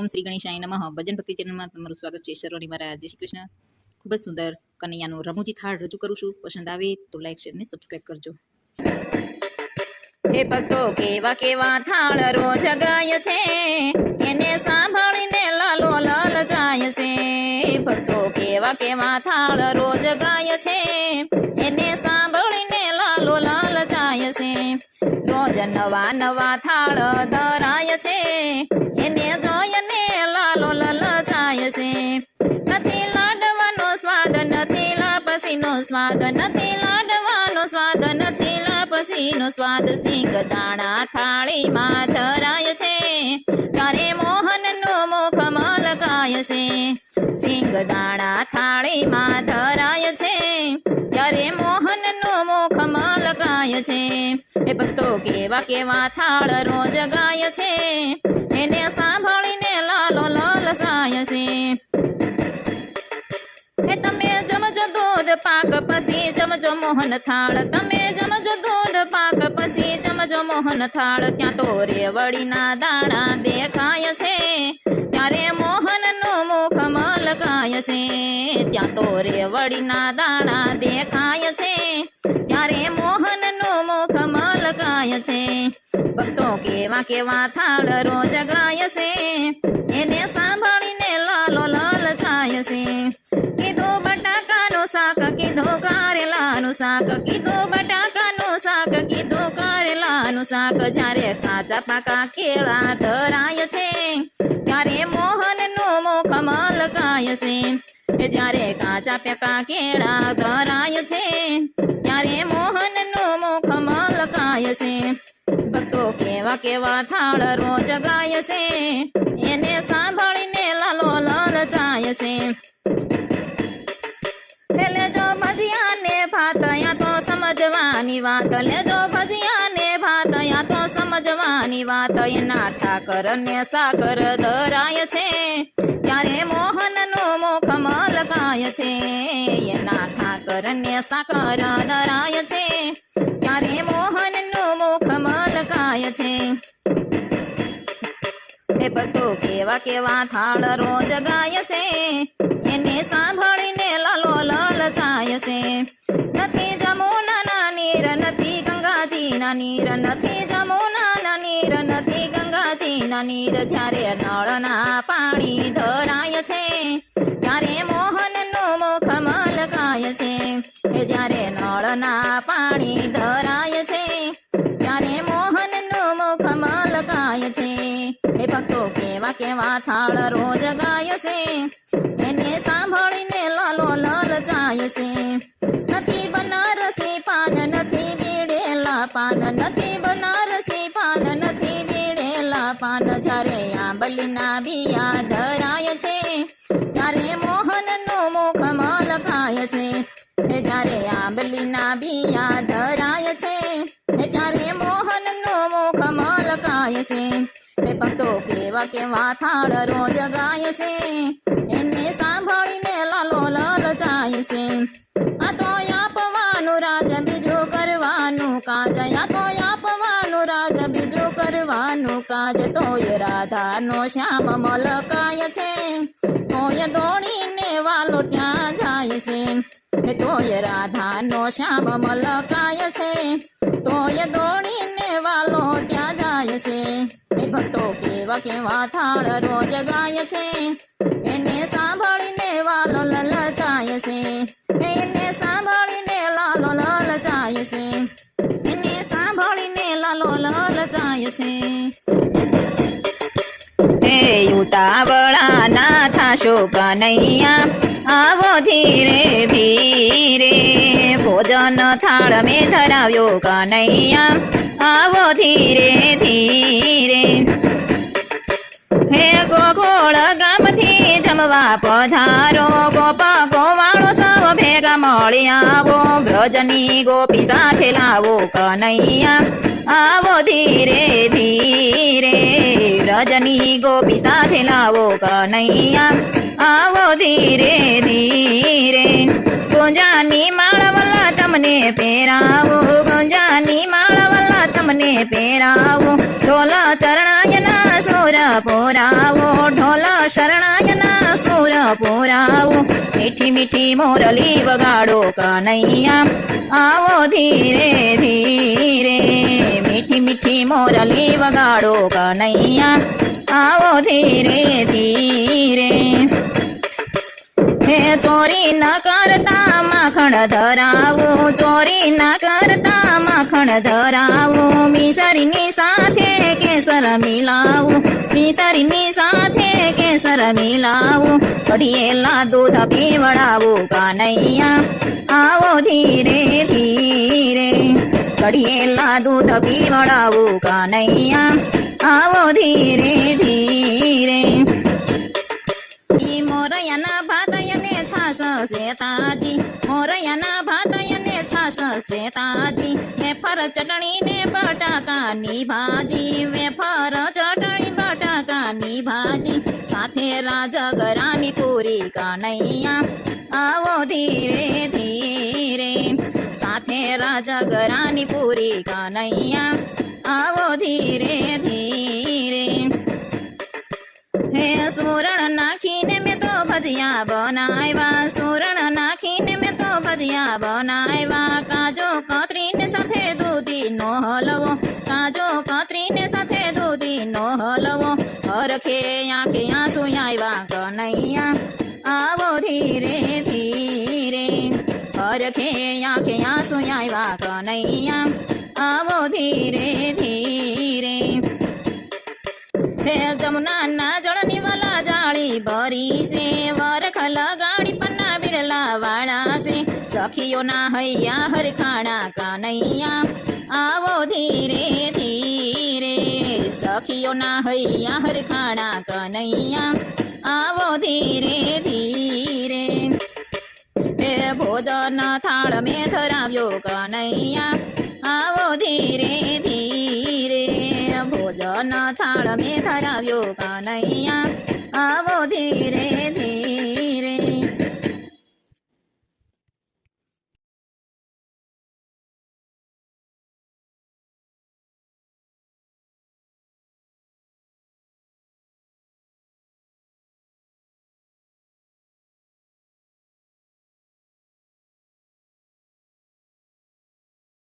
ઓમ શ્રી ગણેશાય નમઃ. ભજન ભક્તિ ચેનલમાં તમારું સ્વાગત છે સર્વની મારા જય શ્રી કૃષ્ણ. ખૂબ જ સુંદર કનૈયાનું રમૂજી થાળ રજૂ કરું છું. પસંદ આવે તો લાઈક શેર ને સબસ્ક્રાઈબ કરજો. હે ભક્તો, કેવા કેવા થાળ રોજ ગાય છે? એને સાંભળીને લાલો લાલ જાય છે. ભક્તો, કેવા કેવા થાળ રોજ ગાય છે? એને સાંભળીને લાલો લાલ જાય છે. રોજ નવા નવા થાળ ધરાય છે. એને જોઈને લાપસીનો સ્વાદ નથી લાડવાનો, સ્વાદ નથી લાપસીનો. સ્વાદ સિંગ દાણા થાળીમાં ધરાય છે. ત્યારે મોહનનો મુખ મલકાય છે. સિંગ દાણા થાળીમાં ધરાય છે. ત્યારે મોહનનો મુખ મલકાય છે. એ ભક્તો કેવા કેવા થાળ રોજ ગાય છે. એને સાંભળીને લાલો લલસાય છે. દૂધ પાક પછી જમજો મોહન થાળ. તમે જમજો દૂધ પાક પછી જમજો મોહન થાળ. ત્યાં તો રેવડીના દાણા દેખાય છે. ત્યારે મોહનનું મુખ મલકાય છે. ત્યાં તો રેવડીના દાણા દેખાય છે. ત્યારે મોહનનું મુખ મલકાય છે. ભક્તો કેવા કેવા થાળ રોજ ગાય છે. એને સાંભળીને કાચા કેળા ધરાય છે. ત્યારે મોહનનું મુખ મલકાય છે. જ્યારે કાચા પેકા કેળા ધરાય છે. ત્યારે મોહનનું મુખ મલકાય છે. ભક્તો કેવા કેવા થાળ રોજ ગાય છે. એને સાંભળીને લાલો લાલ જાય છે. સમજવાની વાત એના ઠાકર ને સાકર ધરાય છે. ત્યારે મોહનનું મુખ મલકાય છે, એના ઠાકર ને સાકર ધરાય છે. ત્યારે મોહનનું મુખ મલકાય છે. એ ભક્તો કેવા કેવા થાળ રોજ ગાય છે. એને સાંભળીને લાલો લાલ જાય છે. નથી જમુનાના નીર, નથી ગંગાજી ના નીર, નથી જમુના ગંગાજીના નીર જ્યારે નળના પાણી ધરાય છે. ત્યારે મોહનનું મુખ મલકાય છે એ જ્યારે નળના પાણી ધરાય છે. ત્યારે મોહનનું મુખ મલકાય છે. એ ભક્તો કેવા કેવા થાળ રોજ ગાય છે. એને સાંભળીને આંબલીના બિયા ધરાય છે. ત્યારે મોહનનું મુખ મલકાય છે, એ જ્યારે આંબલીના બિયા ધરાય છે. ત્યારે મોહનનું મુખ મલકાય છે ભક્તો કેવા કેવા થાળ રોજ ગાય છે. એને કાજ તોય રાધાનો શ્યામ મલકાય છે. તોય દોડીને વાલો ત્યાં જાય છે. તોય રાધાનો શ્યામ મલકાય છે. તોય દોડીને વાલો ત્યાં જાય છે. ભક્તો કેવા કેવા થાળ રોજ ગાય છે. એને સાંભળીને વાલો લલ જાય છે. એને ઉતાવળા ના થાશો કનૈયા આવો ધીરે ધીરે ભોજન થાળ મેં ધરાવ્યો કનૈયા. આવો ધીરે ધીરે. હે ગોળ ગામથી જમવા પધારો. ગોપા ગોવાળો સૌ ભેગા મળી આવો. વ્રજની ગોપી સાથે લાવો કનૈયા. આવો ધીરે ધીરે. રજની ગોપી સાથે લાવો કનૈયા. આવો ધીરે ધીરે. ગુંજાની માળવલા તમને પહેરાવો. ગુંજાની માળવલા તમને પહેરાવો. ઢોલ ચરણાયના સોરા પોરાવો મીઠી મીઠી મોરલી વગાડો કનૈયા. આવો ધીરે ધીરે મીઠી મીઠી મોરલી વગાડો કનૈયા. આવો ધીરે ધીરે ચોરી ન કરતા માખણ ધરાવો, ચોરી ન કરતા માખણ ધરાવો. મિસરીની સાથે કેસર મિલાવો, મિસરીની સાથે કેસર મિલાવો. કઢિયેલા દૂધ પીવડાવો કાનૈયા, આવો ધીરે ધીરે. કઢિયેલા દૂધ પીવડાવો કાનૈયા, આવો ધીરે ધીરે. શેતાજી મોરયાના ભાતયને છાસ શેતાજી વેફર ચટણી ને બટાકાની ભાજી, વેફર ચટણી, બટાકાની ભાજી. સાથે રાજગરાની પૂરી કનૈયા, આવો ધીરે ધીરે. સાથે રાજગરાની પૂરી કનૈયા, આવો ધીરે ધીરે. હે સુરણ નાખીને મેં તો ભજીયા બનાવ્યા. ભજીયા બનાવ્યા કાજો કતરીને સાથે દૂધીનો હલવો, કાજો કતરીને સાથે દૂધીનો હલવો. હરખે આંખે આંસુ આવ્યા કનૈયા, આવો ધીરે ધીરે. હરખે આંખે આંસુ આવ્યા કનૈયા, આવો ધીરે સખીઓના હૈયા હરખાણા કાનૈયા આવો ધીરે ધીરે સખીઓના હૈયા હરખાણા કાનૈયા આવો ધીરે ધીરે હે ભોજન થાળ મેં ધરાવ્યો કનૈયા આવો ધીરે ધીરે ભોજન થાળ મેં ધરાવ્યો કનૈયા આવો ધીરે ધીરે